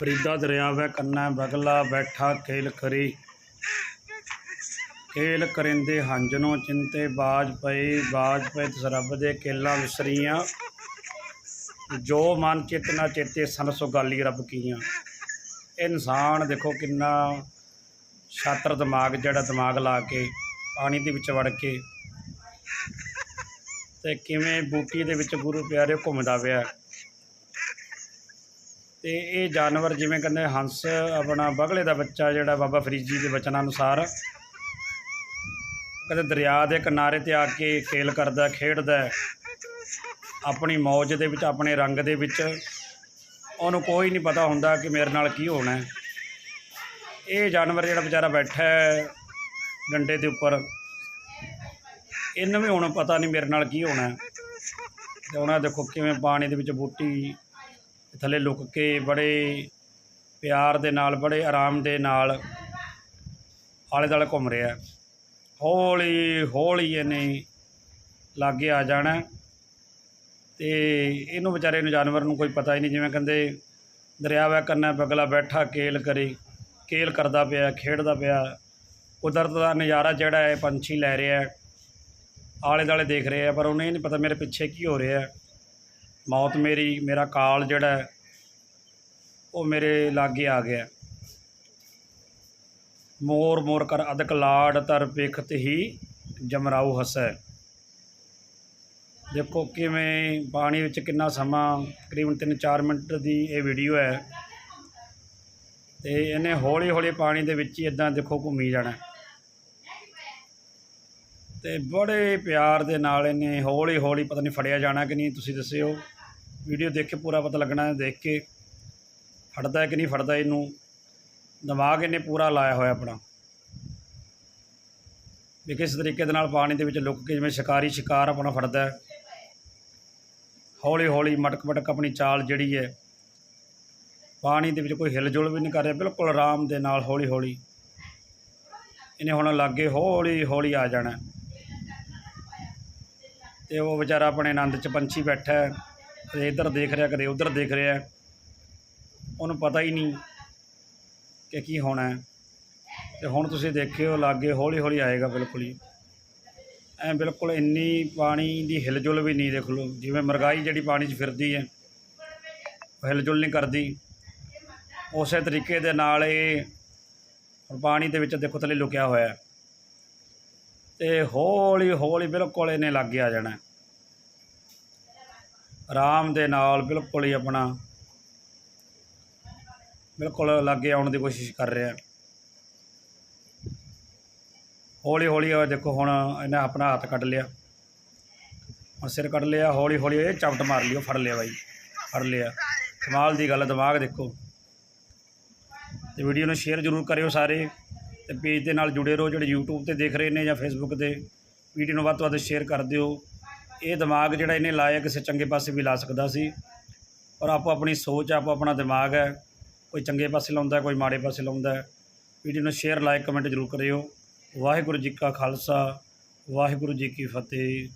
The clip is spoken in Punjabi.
ਫਰੀਦਾ ਦਰਿਆ ਵੈ ਕੰਨਾ ਬਗਲਾ ਬੈਠਾ ਖੇਲ ਕਰੀ। ਖੇਲ ਕਰਿੰਦੇ ਹੰਜਨੋ ਚਿੰਤੇ ਬਾਜ ਪਏ ਬਾਜ ਪਏ ਤਿਸ ਦੇ ਕੇਲਾ ਵਿਸਰੀਆਂ। ਜੋ ਮਨ ਚਿਤ ਨਾ ਚੇਤੇ ਸਨ, ਸੋ ਗਾਲੀ ਰੱਬ ਕੀਆਂ। ਇਨਸਾਨ ਦੇਖੋ ਕਿੰਨਾ ਛਾਤਰ ਦਿਮਾਗ, ਜਿਹੜਾ ਦਿਮਾਗ ਲਾ ਕੇ, ਪਾਣੀ ਦੇ ਵਿੱਚ ਵੜ ਕੇ, ਤੇ ਕਿਵੇਂ ਬੂਟੀ ਦੇ ਵਿੱਚ ਗੁਰੂ ਪਿਆਰੇ ਘੁੰਮਦਾ ਪਿਆ। ਤੇ ਇਹ ਜਾਨਵਰ ਜਿਵੇਂ ਕਹਿੰਦੇ ਹੰਸ, ਆਪਣਾ ਬਗਲੇ ਦਾ ਬੱਚਾ ਜਿਹੜਾ ਬਾਬਾ ਫਰੀਦ ਜੀ ਦੇ ਬਚਨਾਂ ਅਨੁਸਾਰ ਕਦੇ ਦਰਿਆ ਦੇ ਕਿਨਾਰੇ ਤੇ ਆ ਕੇ ਖੇਲ ਕਰਦਾ, ਖੇਡਦਾ ਆਪਣੀ ਮੌਜ ਦੇ ਵਿੱਚ, ਆਪਣੇ ਰੰਗ ਦੇ ਵਿੱਚ ਉਹਨੂੰ ਕੋਈ ਨਹੀਂ ਪਤਾ ਹੁੰਦਾ ਕਿ ਮੇਰੇ ਨਾਲ ਕੀ ਹੋਣਾ ਇਹ ਜਾਨਵਰ ਜਿਹੜਾ ਵਿਚਾਰਾ ਬੈਠਾ ਹੈ ਡੰਡੇ ਦੇ ਉੱਪਰ, ਇਹਨੂੰ ਵੀ ਹੁਣ ਪਤਾ ਨਹੀਂ ਮੇਰੇ ਨਾਲ ਕੀ ਹੋਣਾ ਹੈ। ਤੇ ਉਹਨਾਂ ਦੇਖੋ ਕਿਵੇਂ ਪਾਣੀ ਦੇ ਵਿੱਚ ਬੂਟੀ ਥੱਲੇ ਲੁਕ ਕੇ ਬੜੇ ਪਿਆਰ ਦੇ ਨਾਲ, ਬੜੇ ਆਰਾਮ ਦੇ ਨਾਲ ਆਲੇ ਦੁਆਲੇ ਘੁੰਮ ਰਿਹਾ ਹੌਲੀ ਹੌਲੀ ਇਹਨੇ ਲਾਗੇ ਆ ਜਾਣਾ ਹੈ ਤੇ ਇਹਨੂੰ ਵਿਚਾਰੇ ਨੂੰ, ਜਾਨਵਰ ਨੂੰ ਕੋਈ ਪਤਾ ਹੀ ਨਹੀਂ, ਜਿਵੇਂ ਕਹਿੰਦੇ ਦਰਿਆ ਵੈ ਕੰਨਾ ਬਗਲਾ ਬੈਠਾ, ਕੇਲ ਕਰੇ, ਕੇਲ ਕਰਦਾ ਪਿਆ, ਖੇਡਦਾ ਪਿਆ। ਕੁਦਰਤ ਦਾ ਨਜ਼ਾਰਾ ਜਿਹੜਾ ਹੈ, ਪੰਛੀ ਲੈ ਰਿਹਾ ਆਲੇ ਦੁਆਲੇ ਦੇਖ ਰਿਹਾ ਪਰ ਉਹਨੂੰ ਇਹ ਨਹੀਂ ਪਤਾ ਮੇਰੇ ਪਿੱਛੇ ਕੀ ਹੋ ਰਿਹਾ ਮੌਤ ਮੇਰੀ, ਮੇਰਾ ਕਾਲ ਜਿਹੜਾ ਉਹ ਮੇਰੇ ਲਾਗੇ ਆ ਗਿਆ। ਮੋਰ ਮੋਰ ਕਰ ਅਦਕ ਲਾੜ ਤਰ ਵੇਖਤ ਹੀ ਜਮਰਾਉ ਹਸੈ। ਦੇਖੋ ਕਿਵੇਂ ਪਾਣੀ ਵਿੱਚ ਕਿੰਨਾ ਸਮਾਂ, ਤਕਰੀਬਨ 3-4 ਮਿੰਟ ਦੀ ਇਹ ਵੀਡੀਓ ਹੈ। ਤੇ ਇਹਨੇ ਹੌਲੀ ਹੌਲੀ ਪਾਣੀ ਦੇ ਵਿੱਚ ਹੀ ਇਦਾਂ ਦੇਖੋ ਘੁੰਮੀ ਜਾਣਾ। ਤੇ ਬੜੇ ਪਿਆਰ ਦੇ ਨਾਲ ਇਹਨੇ ਹੌਲੀ ਹੌਲੀ ਪਤਾ ਨਹੀਂ ਫੜਿਆ ਜਾਣਾ ਕਿ ਨਹੀਂ, ਤੁਸੀਂ ਦੱਸਿਓ। ਵੀਡੀਓ ਦੇਖ ਕੇ ਪੂਰਾ ਪਤਾ ਲੱਗਣਾ ਹੈ, ਦੇਖ ਕੇ ਫੜਦਾ ਹੈ ਕਿ ਨਹੀਂ ਫੜਦਾ ਇਹਨੂੰ। ਦਿਮਾਗ ਇਹਨੇ ਪੂਰਾ ਲਾਇਆ ਹੋਇਆ ਆਪਣਾ। ਵੀ ਕਿਸ ਤਰੀਕੇ ਦੇ ਨਾਲ ਪਾਣੀ ਦੇ ਵਿੱਚ ਲੁੱਕ ਕੇ ਜਿਵੇਂ ਸ਼ਿਕਾਰੀ ਸ਼ਿਕਾਰ ਆਪਣਾ ਫੜਦਾ ਹੈ। ਹੌਲੀ ਹੌਲੀ ਮਟਕ ਮਟਕ ਆਪਣੀ ਚਾਲ ਜਿਹੜੀ ਹੈ, ਪਾਣੀ ਦੇ ਵਿੱਚ ਕੋਈ ਹਿਲਜੁਲ ਵੀ ਨਹੀਂ ਕਰ ਰਿਹਾ, ਬਿਲਕੁਲ ਆਰਾਮ ਦੇ ਨਾਲ ਹੌਲੀ ਹੌਲੀ ਇਹਨੇ ਹੁਣ ਲਾਗੇ ਹੌਲੀ ਹੌਲੀ ਆ ਜਾਣਾ ਹੈ। ਤੇ ਉਹ ਵਿਚਾਰਾ ਆਪਣੇ ਆਨੰਦ 'ਚ ਪੰਛੀ ਬੈਠਾ ਹੈ। ਕਦੇ ਇੱਧਰ ਦੇਖ ਰਿਹਾ, ਕਦੇ ਉੱਧਰ ਦੇਖ ਰਿਹਾ। ਉਹਨੂੰ ਪਤਾ ਹੀ ਨਹੀਂ ਕਿ ਕੀ ਹੋਣਾ ਹੈ। ਤੇ ਹੁਣ ਤੁਸੀਂ ਦੇਖਿਓ, ਲਾਗੇ ਹੌਲੀ ਹੌਲੀ ਆਏਗਾ ਬਿਲਕੁਲ ਹੀ। ਐ ਬਿਲਕੁਲ ਇੰਨੀ ਪਾਣੀ ਦੀ ਹਿਲਜੁਲ ਵੀ ਨਹੀਂ, ਦੇਖ ਲਓ। ਜਿਵੇਂ ਮਰਗਾਈ ਜਿਹੜੀ ਪਾਣੀ 'ਚ ਫਿਰਦੀ ਹੈ ਹਿਲਜੁਲ ਨਹੀਂ ਕਰਦੀ। ਉਸੇ ਤਰੀਕੇ ਦੇ ਨਾਲ ਇਹ ਪਾਣੀ ਦੇ ਵਿੱਚ ਦੇਖੋ ਥੱਲੇ ਲੁਕਿਆ ਹੋਇਆ ਹੈ। ਤੇ ਹੌਲੀ ਹੌਲੀ ਬਿਲਕੁਲ ਇਹਨੇ ਲਾਗੇ ਆ ਜਾਣਾ ਆਰਾਮ ਦੇ ਨਾਲ ਬਿਲਕੁਲ ਹੀ ਆਪਣਾ ਬਿਲਕੁਲ ਲਾਗੇ ਆਉਣ ਦੀ ਕੋਸ਼ਿਸ਼ ਕਰ ਰਿਹਾ। ਹੌਲੀ ਹੌਲੀ ਉਹ ਦੇਖੋ ਹੁਣ ਇਹਨੇ ਆਪਣਾ ਹੱਥ ਕੱਢ ਲਿਆ। ਹੁਣ ਸਿਰ ਕੱਢ ਲਿਆ, ਹੌਲੀ ਹੌਲੀ ਇਹ ਚਪਟ ਮਾਰ ਲਿਓ ਫੜ ਲਿਆ ਬਾਈ, ਫੜ ਲਿਆ। ਕਮਾਲ ਦੀ ਗੱਲ ਦਿਮਾਗ ਦੇਖੋ। ਤੇ ਵੀਡੀਓ ਨੂੰ ਸ਼ੇਅਰ ਜ਼ਰੂਰ ਕਰਿਓ ਸਾਰੇ, ਤੇ ਪੇਜ ਦੇ ਨਾਲ ਜੁੜੇ ਰਹੋ, ਜਿਹੜੇ YouTube ਤੇ ਦੇਖ ਰਹੇ ਨੇ ਜਾਂ Facebook ਤੇ। ਵੀਡੀਓ ਨੂੰ ਵੱਧ ਤੋਂ ਵੱਧ ਸ਼ੇਅਰ ਕਰ ਦਿਓ। ਇਹ ਦਿਮਾਗ ਜਿਹੜਾ ਇਹਨੇ ਲਾਇਆ ਕਿਸੇ ਚੰਗੇ ਪਾਸੇ ਵੀ ਲਾ ਸਕਦਾ ਸੀ। ਔਰ ਆਪੋ ਆਪਣੀ ਸੋਚ, ਆਪੋ ਆਪਣਾ ਦਿਮਾਗ ਹੈ। ਕੋਈ ਚੰਗੇ ਪਾਸੇ ਲਾਉਂਦਾ, ਕੋਈ ਮਾੜੇ ਪਾਸੇ ਲਾਉਂਦਾ ਵੀਡੀਓ ਨੂੰ ਸ਼ੇਅਰ ਲਾਈਕ ਕਮੈਂਟ ਜ਼ਰੂਰ ਕਰਿਓ। ਵਾਹਿਗੁਰੂ ਜੀ ਕਾ ਖਾਲਸਾ, ਵਾਹਿਗੁਰੂ ਜੀ ਕੀ ਫਤਿਹ।